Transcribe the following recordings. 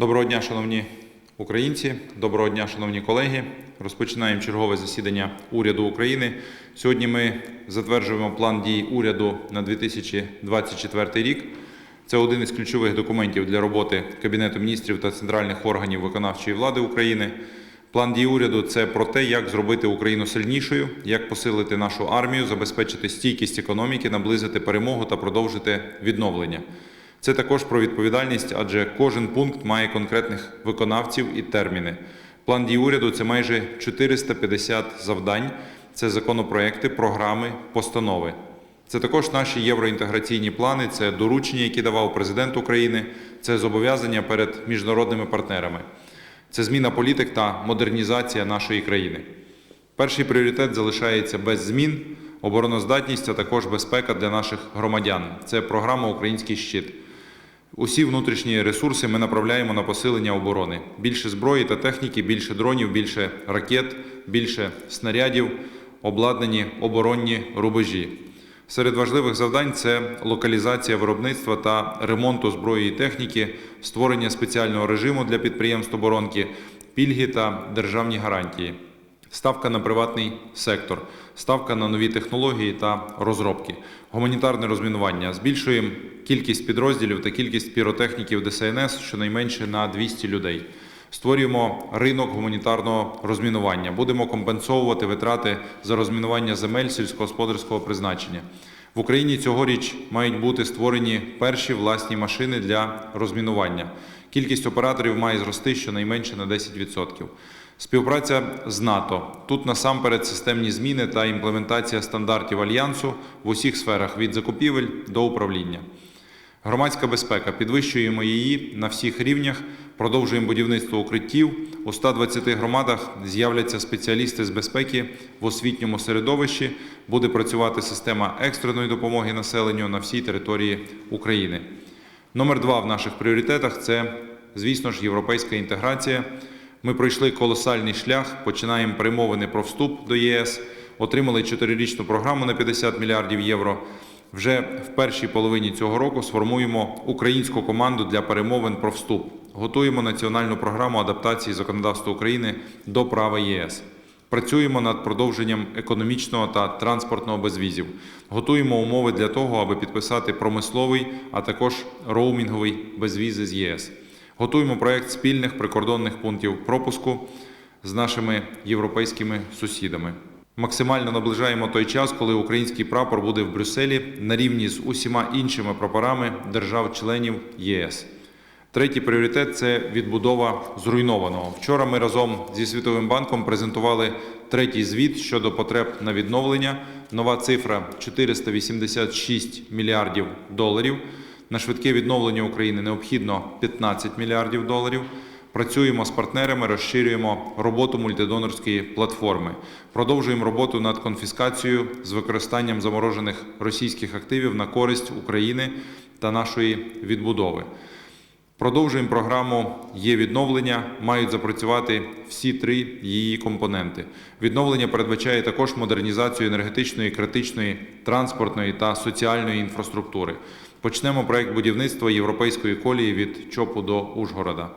Доброго дня, шановні українці, доброго дня, шановні колеги. Розпочинаємо чергове засідання уряду України. Сьогодні ми затверджуємо план дій уряду на 2024 рік. Це один із ключових документів для роботи Кабінету міністрів та центральних органів виконавчої влади України. План дій уряду це про те, як зробити Україну сильнішою, як посилити нашу армію, забезпечити стійкість економіки, наблизити перемогу та продовжити відновлення. Це також про відповідальність, адже кожен пункт має конкретних виконавців і терміни. План дій уряду це майже 450 завдань, це законопроекти, програми, постанови. Це також наші євроінтеграційні плани, це доручення, які давав президент України, це зобов'язання перед міжнародними партнерами. Це зміна політик та модернізація нашої країни. Перший пріоритет залишається без змін, обороноздатність, а також безпека для наших громадян. Це програма Український щит. Усі внутрішні ресурси ми направляємо на посилення оборони. Більше зброї та техніки, більше дронів, більше ракет, більше снарядів, обладнані оборонні рубежі. Серед важливих завдань це локалізація виробництва та ремонту зброї і техніки, створення спеціального режиму для підприємств оборонки, пільги та державні гарантії. Ставка на приватний сектор, ставка на нові технології та розробки, гуманітарне розмінування. Збільшуємо кількість підрозділів та кількість піротехніків ДСНС щонайменше на 200 людей. Створюємо ринок гуманітарного розмінування. Будемо компенсовувати витрати за розмінування земель сільськогосподарського призначення. В Україні цьогоріч мають бути створені перші власні машини для розмінування. Кількість операторів має зрости щонайменше на 10%. Співпраця з НАТО. Тут насамперед системні зміни та імплементація стандартів альянсу в усіх сферах від закупівель до управління. Громадська безпека. Підвищуємо її на всіх рівнях. Продовжуємо будівництво укриттів. У 120 громадах з'являться спеціалісти з безпеки в освітньому середовищі. Буде працювати система екстреної допомоги населенню на всій території України. Номер два в наших пріоритетах це, звісно ж, європейська інтеграція. Ми пройшли колосальний шлях, починаємо перемовини про вступ до ЄС, отримали чотирирічну програму на 50 мільярдів євро. Вже в першій половині цього року сформуємо українську команду для перемовин про вступ. Готуємо національну програму адаптації законодавства України до права ЄС. Працюємо над продовженням економічного та транспортного безвізів. Готуємо умови для того, аби підписати промисловий, а також роумінговий безвізи з ЄС. Готуємо проект спільних прикордонних пунктів пропуску з нашими європейськими сусідами. Максимально наближаємо той час, коли український прапор буде в Брюсселі на рівні з усіма іншими прапорами держав-членів ЄС. Третій пріоритет це відбудова зруйнованого. Вчора ми разом зі Світовим банком презентували третій звіт щодо потреб на відновлення. Нова цифра 486 мільярдів доларів. На швидке відновлення України необхідно 15 мільярдів доларів. Працюємо з партнерами, розширюємо роботу мультидонорської платформи. Продовжуємо роботу над конфіскацією з використанням заморожених російських активів на користь України та нашої відбудови. Продовжуємо програму є відновлення. Мають запрацювати всі три її компоненти. Відновлення передбачає також модернізацію енергетичної, критичної, транспортної та соціальної інфраструктури. Почнемо проект будівництва європейської колії від ЧОПу до Ужгорода.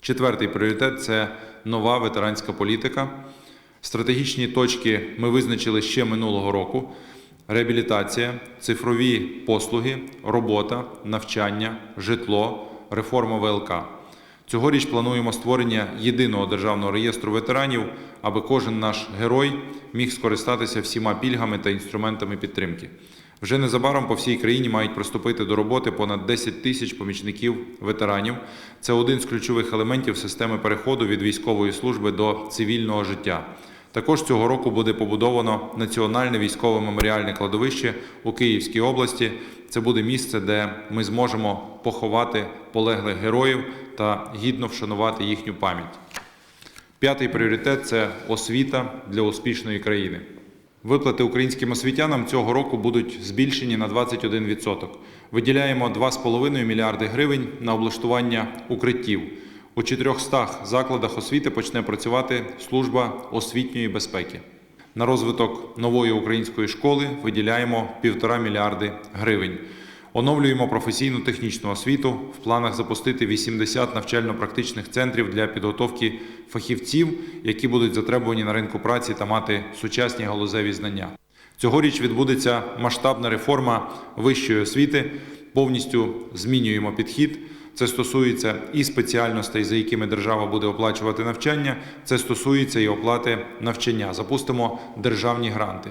Четвертий пріоритет це нова ветеранська політика. Стратегічні точки ми визначили ще минулого року: реабілітація, цифрові послуги, робота, навчання, житло, реформа ВЛК. Цьогоріч плануємо створення єдиного державного реєстру ветеранів, аби кожен наш герой міг скористатися всіма пільгами та інструментами підтримки. Вже незабаром по всій країні мають приступити до роботи понад 10 тисяч помічників ветеранів. Це один з ключових елементів системи переходу від військової служби до цивільного життя. Також цього року буде побудовано національне військове меморіальне кладовище у Київській області. Це буде місце, де ми зможемо поховати полеглих героїв та гідно вшанувати їхню пам'ять. П'ятий пріоритет це освіта для успішної країни. Виплати українським освітянам цього року будуть збільшені на 21%. Виділяємо 2,5 мільярди гривень на облаштування укриттів. У 400 закладах освіти почне працювати служба освітньої безпеки. На розвиток нової української школи виділяємо 1,5 мільярди гривень. Оновлюємо професійну технічну освіту. В планах запустити 80 навчально-практичних центрів для підготовки фахівців, які будуть затребувані на ринку праці та мати сучасні галузеві знання. Цьогоріч відбудеться масштабна реформа вищої освіти. Повністю змінюємо підхід. Це стосується і спеціальностей, за якими держава буде оплачувати навчання. Це стосується і оплати навчання. Запустимо державні гранти.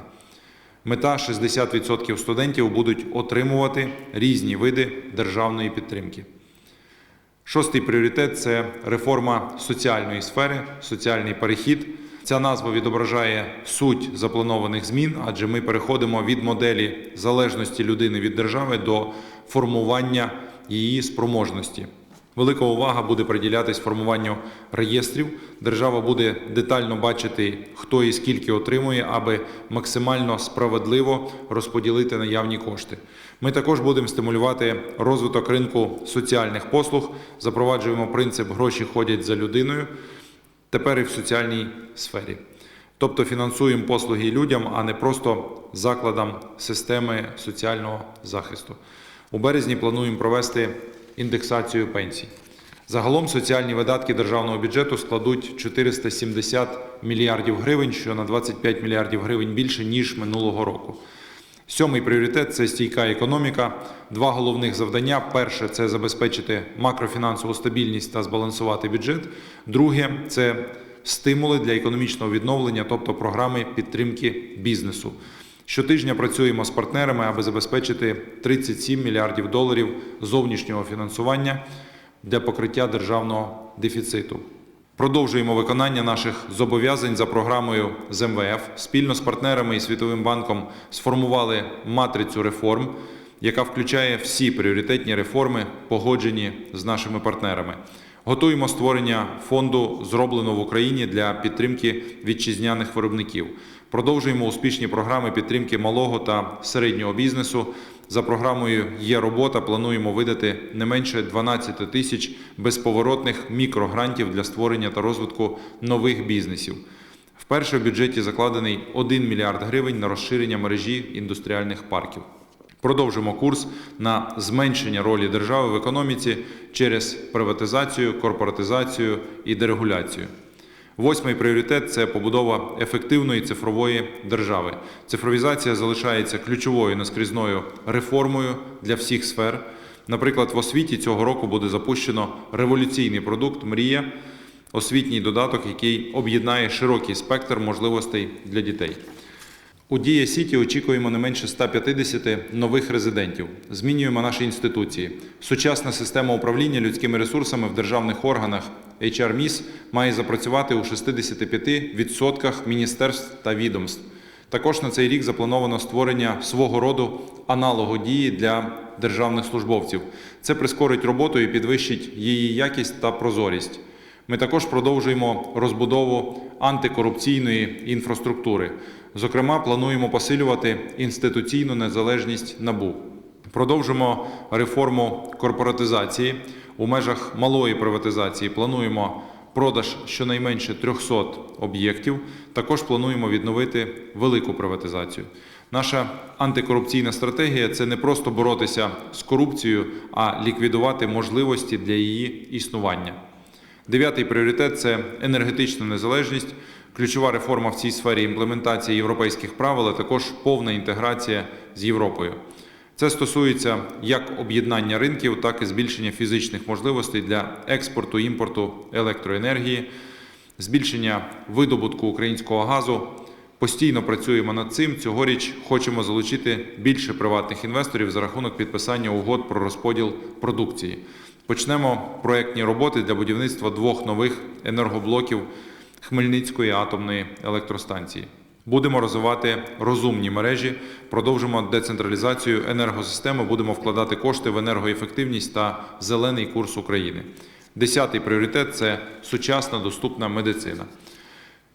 Мета 60% студентів будуть отримувати різні види державної підтримки. Шостий пріоритет це реформа соціальної сфери, соціальний перехід. Ця назва відображає суть запланованих змін, адже ми переходимо від моделі залежності людини від держави до формування її спроможності. Велика увага буде приділятись формуванню реєстрів. Держава буде детально бачити, хто і скільки отримує, аби максимально справедливо розподілити наявні кошти. Ми також будемо стимулювати розвиток ринку соціальних послуг, запроваджуємо принцип гроші ходять за людиною. Тепер і в соціальній сфері. Тобто фінансуємо послуги людям, а не просто закладам системи соціального захисту. У березні плануємо провести індексацію пенсій. Загалом соціальні видатки державного бюджету складуть 470 мільярдів гривень, що на 25 мільярдів гривень більше ніж минулого року. Сьомий пріоритет це стійка економіка. Два головних завдання: перше це забезпечити макрофінансову стабільність та збалансувати бюджет. Друге це стимули для економічного відновлення, тобто програми підтримки бізнесу. Щотижня працюємо з партнерами, аби забезпечити 37 мільярдів доларів зовнішнього фінансування для покриття державного дефіциту. Продовжуємо виконання наших зобов'язань за програмою з МВФ. Спільно з партнерами і Світовим банком сформували матрицю реформ, яка включає всі пріоритетні реформи, погоджені з нашими партнерами. Готуємо створення фонду зроблено в Україні для підтримки вітчизняних виробників. Продовжуємо успішні програми підтримки малого та середнього бізнесу. За програмою є робота. Плануємо видати не менше 12 тисяч безповоротних мікрогрантів для створення та розвитку нових бізнесів. Вперше в бюджеті закладений 1 мільярд гривень на розширення мережі індустріальних парків. Продовжимо курс на зменшення ролі держави в економіці через приватизацію, корпоратизацію і дерегуляцію. Восьмий пріоритет це побудова ефективної цифрової держави. Цифровізація залишається ключовою наскрізною реформою для всіх сфер. Наприклад, в освіті цього року буде запущено революційний продукт Мрія, освітній додаток, який об'єднає широкий спектр можливостей для дітей. У Дія Сіті очікуємо не менше 150 нових резидентів. Змінюємо наші інституції. Сучасна система управління людськими ресурсами в державних органах HR МІС має запрацювати у 65% міністерств та відомств. Також на цей рік заплановано створення свого роду аналогу дії для державних службовців. Це прискорить роботу і підвищить її якість та прозорість. Ми також продовжуємо розбудову антикорупційної інфраструктури. Зокрема, плануємо посилювати інституційну незалежність НАБУ. Продовжимо реформу корпоратизації. У межах малої приватизації плануємо продаж щонайменше 300 об'єктів. Також плануємо відновити велику приватизацію. Наша антикорупційна стратегія це не просто боротися з корупцією, а ліквідувати можливості для її існування. Дев'ятий пріоритет це енергетична незалежність. Ключова реформа в цій сфері імплементація європейських правил, а також повна інтеграція з Європою. Це стосується як об'єднання ринків, так і збільшення фізичних можливостей для експорту імпорту електроенергії, збільшення видобутку українського газу. Постійно працюємо над цим. Цьогоріч хочемо залучити більше приватних інвесторів за рахунок підписання угод про розподіл продукції. Почнемо проектні роботи для будівництва двох нових енергоблоків Хмельницької атомної електростанції. Будемо розвивати розумні мережі, продовжимо децентралізацію енергосистеми, будемо вкладати кошти в енергоефективність та зелений курс України. Десятий пріоритет це сучасна доступна медицина.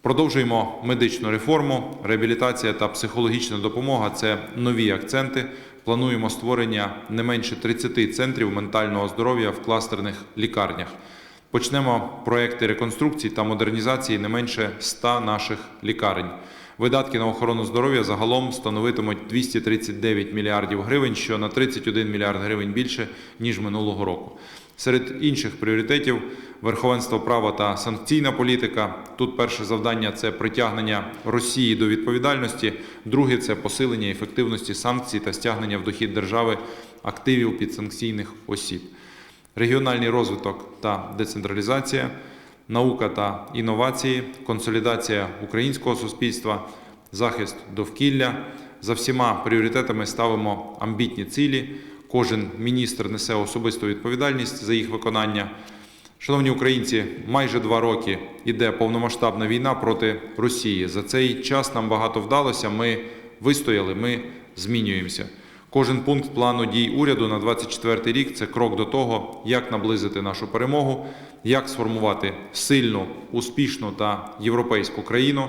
Продовжуємо медичну реформу, реабілітація та психологічна допомога це нові акценти. Плануємо створення не менше 30 центрів ментального здоров'я в кластерних лікарнях. Почнемо проекти реконструкції та модернізації не менше 100 наших лікарень. Видатки на охорону здоров'я загалом становитимуть 239 мільярдів гривень, що на 31 мільярд гривень більше ніж минулого року. Серед інших пріоритетів верховенство права та санкційна політика. Тут перше завдання це притягнення Росії до відповідальності. Друге це посилення ефективності санкцій та стягнення в дохід держави активів підсанкційних осіб. Регіональний розвиток та децентралізація, наука та інновації, консолідація українського суспільства, захист довкілля. За всіма пріоритетами ставимо амбітні цілі. Кожен міністр несе особисту відповідальність за їх виконання. Шановні українці, майже два роки іде повномасштабна війна проти Росії. За цей час нам багато вдалося. Ми вистояли, ми змінюємося. Кожен пункт плану дій уряду на 24 рік це крок до того, як наблизити нашу перемогу, як сформувати сильну, успішну та європейську країну.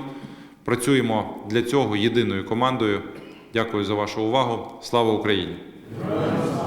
Працюємо для цього єдиною командою. Дякую за вашу увагу. Слава Україні! Yes.